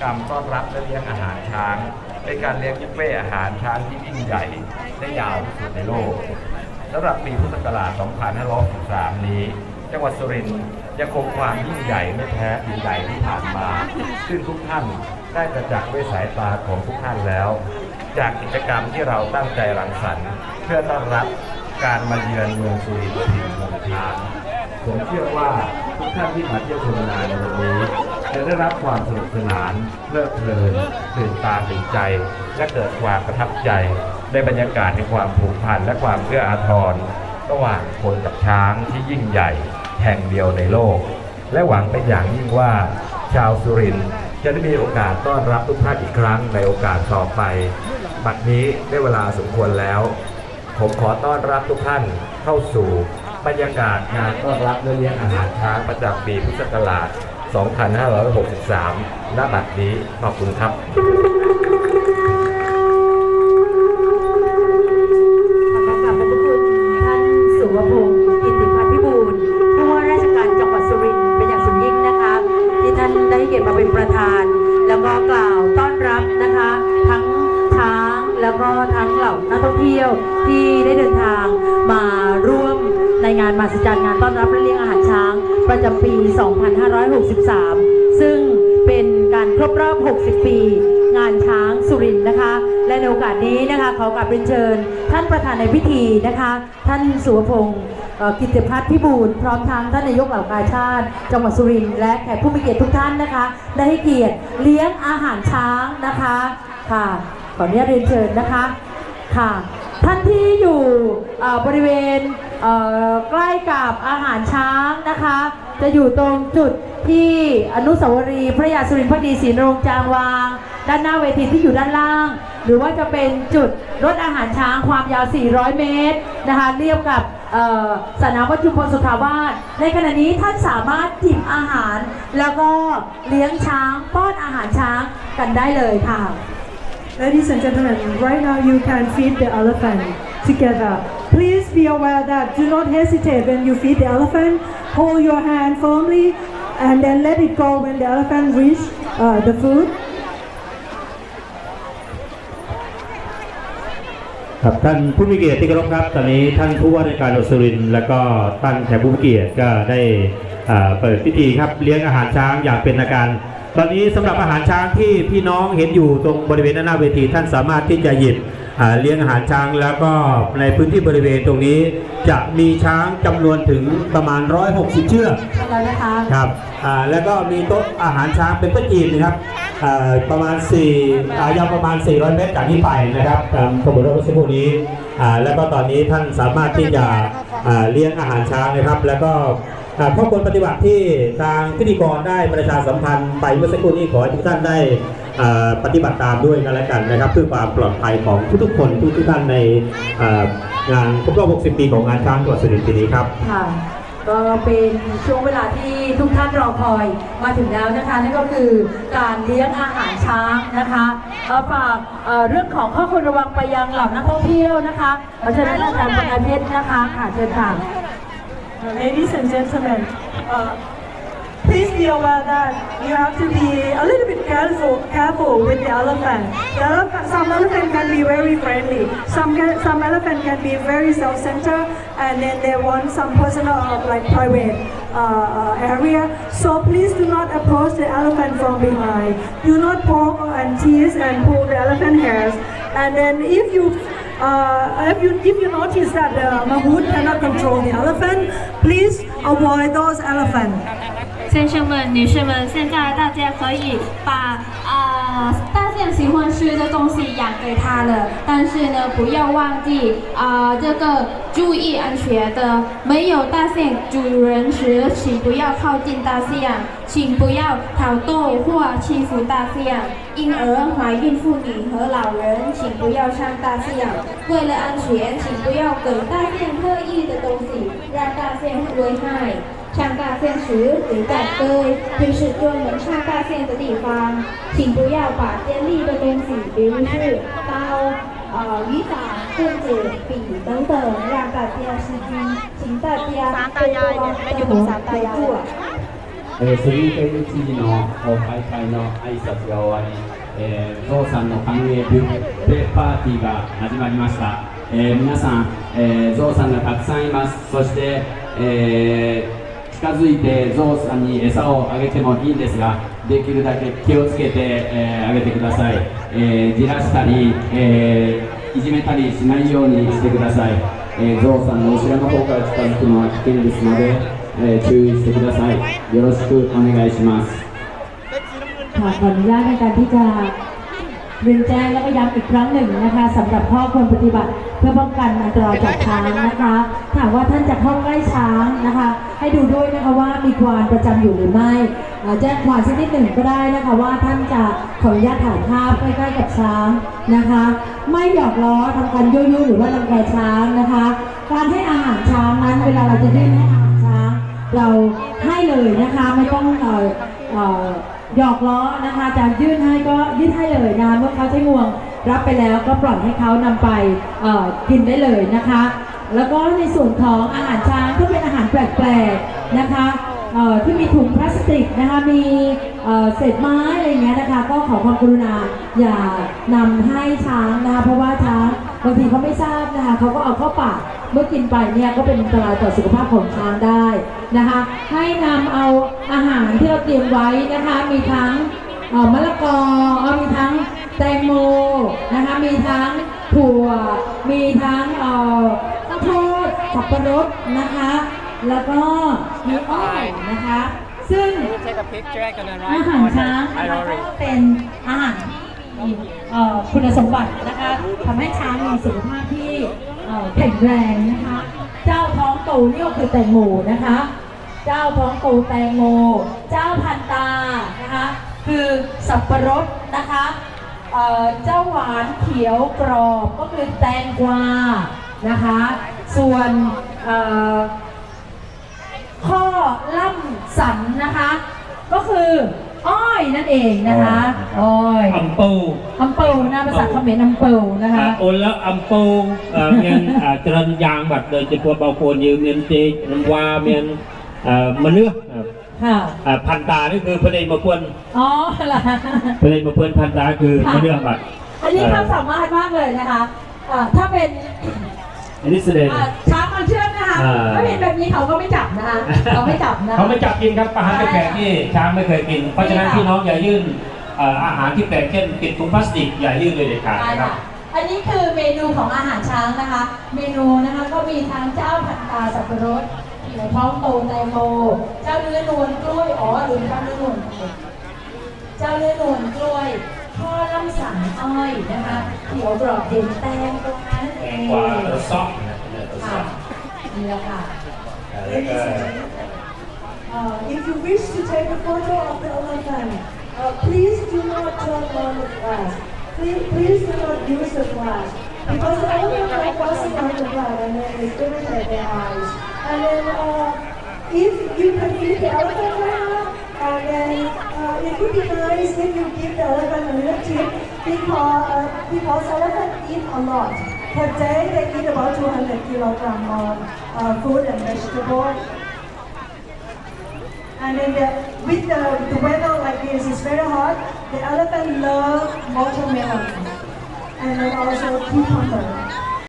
กรรมต้อนรับและเลี้ยงอาหารช้างเป็นการเลี้ยงบุฟเฟ่อาหารช้างที่ยิ่งใหญ่และยาวที่สุดในโลกสำหรับปีพุทธศักราช 2563 นี้ จังหวัดสุรินทร์ยังคงความยิ่งใหญ่ไม่แพ้ปีใหญ่ที่ผ่านมา ซึ่งทุกท่านได้ประจักษ์ด้วยสายตาของทุกท่านแล้ว จากกิจกรรมที่เราตั้งใจรังสรรค์เพื่อต้อนรับการมาเยือนเมืองสุรินทร์ถิ่นเมืองช้างผมเชื่อว่าทุกท่านที่มาเที่ยวชมงานในวันนี้ จะได้รับความสนุกสนานเพลิดเพลินตื่นตาตื่นใจ และเกิดความประทับใจในบรรยากาศในความผูกพันและความเอื้ออาทรระหว่างคนกับช้างที่ยิ่งใหญ่ แห่งเดียวในโลก และหวังเป็นอย่างยิ่งว่า ชาวสุรินทร์จะได้มีโอกาสต้อนรับทุกท่านอีกครั้งในโอกาสต่อไป บัดนี้ได้เวลาสมควรแล้ว ผมขอต้อนรับทุกท่านเข้าสู่บรรยากาศงานต้อนรับและเลี้ยงอาหารช้างประจำปีพุทธศักราช 2563ณบัดนี้ขอบคุณครับขอกราบขอบคุณท่านสุวพงศ์กิติพัฒน์พิบูลผู้ว่าราชการจังหวัดสุรินทร์เป็นอย่างสูงยิ่งนะคะ ที่ท่านได้เกียรติมาเป็นประธาน แล้วก็กล่าวต้อนรับนะคะ ทั้งช้างแล้วก็ทั้งเหล่านักท่องเที่ยวที่ได้เดินทางมาร่วมในงานมหัศจรรย์งานต้อนรับและเลี้ยงอาหารช้าง ประจำปี 2563 ซึ่งเป็นการครบรอบ 60 ปี งานช้างสุรินนะคะ และในโอกาสนี้นะคะขอกราบเรียนเชิญ ท่านประธานในพิธีนะคะ ท่านสุวพงศ์กิตติพัฒน์พิบูลพร้อมทั้งท่านนายกเหล่ากาชาติ จังหวัดสุรินทร์และแขกผู้มีเกียรติทุกท่านนะคะ ได้ให้เกียรติเลี้ยงอาหารช้างนะคะค่ะ ขออนุญาตเรียนเชิญนะคะค่ะ ท่านที่อยู่บริเวณใกล้กับอาหารช้าง นะคะ จะอยู่ตรงจุดที่อนุสาวรีย์พระยาสุรินทร์พักดีศรีนรงจางวาง ด้านหน้าเวทีที่อยู่ด้านล่าง หรือว่าจะเป็นจุดรถอาหารช้างความยาว 400 เมตรนะคะเรียบกับสนามวัดจุพลสุขาวาสในขณะนี้ท่านสามารถจิบอาหาร แล้วก็เลี้ยงช้างป้อนอาหารช้างกันได้เลยค่ะ Ladies and gentlemen, right now you can feed the elephant together. Please be aware that do not hesitate when you feed the elephant. Hold your hand firmly and then let it go when the elephant reach uh, the food. ครับท่านผู้มีเกียรติที่เคารพครับ ตอนนี้ท่านผู้ว่าราชการจังหวัดสุรินทร์และก็ท่านแขกผู้มีเกียรติก็ได้อ่าเปิดพิธีครับเลี้ยงอาหารช้างอย่างเป็นทางการ ตอนนี้สำหรับอาหารช้างที่พี่น้องเห็นอยู่ตรงบริเวณหน้าเวทีท่านสามารถที่จะหยิบ เลี้ยงอาหารช้างแล้วก็ในพื้นที่บริเวณตรงนี้จะมีช้างจำนวนถึงประมาณ 160 เชือกแล้วนะคะครับอ่าแล้วก็มีโต๊ะอาหารช้างเป็นโต๊ะจีนนะครับอ่าประมาณ4อ่ายาวประมาณ 400 เมตรจากนี้ไปนะครับตามขบวนรถเมื่อสักครู่นี้อ่าแล้วก็ตอนนี้ท่านสามารถที่จะอ่าเลี้ยงอาหารช้างนะครับ แล้วก็อ่าข้อควรปฏิบัติที่ทางพิธีกรได้ประชาสัมพันธ์ไปเมื่อสักครู่นี้ขอให้ทุกท่านได้อ่า ปฏิบัติตามด้วยกันแล้วกันนะครับ เพื่อความปลอดภัยของทุกๆคนทุกๆท่านในอ่างานครบรอบ 60 ปีของงานช้างจังหวัดสุรินทร์ปีนี้ครับค่ะก็เป็นช่วงเวลาที่ทุกท่านรอคอยมาถึงแล้วนะคะนั่นก็คือการเลี้ยงอาหารช้างนะคะเอ่อฝากเอ่อเรื่องของข้อควรระวังไปยังเหล่านักท่องเที่ยวนะคะเพราะฉะนั้นอาจารย์ปนเพชรนะคะค่ะเชิญค่ะ Uh, Ladies and gentlemen, uh, please be aware that you have to be a little bit careful, careful with the elephant. The some elephant can be very friendly. Some can, some elephant can be very self-centered, and then they want some personal, uh, like private uh, uh, area. So please do not approach the elephant from behind. Do not poke and tease and pull the elephant hairs. And then if you uh, if you if you notice that the mammut cannot control the elephant, please avoid those elephants. 先生们、女士们，现在大家可以把啊、大象喜欢吃的东西养给它了，但是呢，不要忘记啊、这个注意安全的。没有大象主人时，请不要靠近大象，请不要挑逗或欺负大象。婴儿、怀孕妇女和老人，请不要上大象。为了安全，请不要给大象特意的东西，让大象危害。上大线时只在堆，就是专门上大线的地方，请不要把尖利的东西，比如是刀、呃雨伞、棍子、笔等等，让大家失惊，请大家多多的合作。えー、スリーペン知事の開会の挨拶が終わり、えー、ゾウさんの歓迎ビュッフェパーティーが始まりました、えー皆さん、えーゾウさんがたくさんいますそして、えー近づいてゾウさんに餌をあげてもいいんですができるだけ気をつけて、えーあげてください、えーじらしたり、えーいじめたりしないようにしてください、えーゾウさんの後ろの方から近づくのは危険ですので、えー注意してくださいよろしくお願いします ค่ะขออนุญาตในการที่จะเรียนแจ้งแล้วก็ย้ำอีกครั้งหนึ่งนะคะสำหรับข้อควรปฏิบัติเพื่อป้องกันอันตรายจากช้างนะคะถ้าหากว่าท่านจะเข้าใกล้ช้างนะคะ ให้ดูด้วยนะคะว่ามีควานประจำอยู่หรือไม่แจ้งควานชนิดหนึ่งก็ได้นะคะว่าท่านจะขออนุญาตถ่ายภาพใกล้ๆกับช้างนะคะ ไม่หยอกล้อทำการยั่วยุหรือว่ารังแกช้างนะคะ การให้อาหารช้างนั้นเวลาเราจะยื่นให้อาหารช้าง เราให้เลยนะคะไม่ต้องเอ่อหยอกล้อนะคะจะยื่นให้ก็ยื่นให้เลยนะเมื่อเขาใช้งวงรับไปแล้วก็ปล่อยให้เขานำไปกินได้เลยนะคะ แล้วก็ในส่วนของอาหารช้างถ้าเป็นอาหารแปลกๆนะคะที่มีถุงพลาสติกนะคะมีเศษไม้อะไรเงี้ยนะคะก็ขอความกรุณาอย่านำให้ช้างนะคะเพราะว่าช้างบางทีเขาไม่ทราบนะคะเขาก็เอาเข้าปากเมื่อกินไปเนี่ยก็เป็นอันตรายต่อสุขภาพของช้างได้นะคะให้นำเอาอาหารที่เราเตรียมไว้นะคะมีทั้งมะละกอเอามีทั้งแตงโมนะคะมีทั้งถั่วมีทั้งเอ่อาวโพดสับปะรดนะคะ แล้วก็มีอ้อยนะคะ ซึ่งอาหารช้างนะคะก็เป็นอาหารมีเอ่อคุณสมบัตินะคะทำให้ช้างมีสุขภาพที่เอ่อแข็งแรงนะคะ เจ้าท้องโตนี่ก็คือแตงโมนะคะ เจ้าท้องโตแตงโม เจ้าพันตานะคะ คือสับปะรดนะคะเอ่อเจ้าหวานเขียวกรอบก็คือแตงกวา นะคะ ส่วนข้อล่ำสันนะคะ ก็คืออ้อยนั่นเองนะคะอ้อยอัมปูอัมปูนะภาษาเขมรอัมปูนะคะโอนแล้วอัมปูเมียนเจรัญยางแบบโดยจะพวเบาโคนยืมเมียนจีนวาเมียนมะเนื้อพันตานี่คือพระเดชมาควนอ๋อเหรอพระเดชมาควนพันตาคือมะเนื้อแบบอันนี้เขาสามารถมากเลยนะคะถ้าเป็น อันนี้แสดง อ่าช้างมันเชื่องนะคะอ่าถ้าเป็นแบบนี้เขาก็ไม่จับนะคะเขาไม่จับนะ เขาไม่จับกินครับอาหารแปลกๆที่ช้างไม่เคยกิน เพราะฉะนั้นพี่น้องอย่ายื่นเอ่ออาหารที่แปลกเช่นติดถุงพลาสติกอย่ายื่นเลยเด็ดขาดใช่นะครับ ค่ะ อันนี้คือเมนูของอาหารช้างนะคะ เมนูนะคะก็มีทั้งเจ้าพันตาสับปะรดเขียวท้องโตแตงโม เจ้าเนื้อนวลกล้วย อ๋อหรือเจ้าเนื้อนวลเจ้าเนื้อนวลกล้วยข้อล่ำ สันอ้อยนะคะเขียวกรอบเด่นแตงตรงนั้นเอง กว่าเออซอกนะเออซ ค่ะ อก นี่แหละค่ะ แล้วก็ Uh, if you wish to take a photo of the elephant, uh, please do not turn on the flash. Please, please do not use the flash. Because the elephant are crossing on the ground and then it's irritate their eyes. And then uh, if you can feed the elephant now, and then uh, it would be nice if you give the elephant a little tip because, uh, because elephant eat a lot. Per day they eat about 200 kilogram of uh, food and vegetable. And then the, with the, the weather like this, it's very hot. The elephant love watermelon and then also cucumber.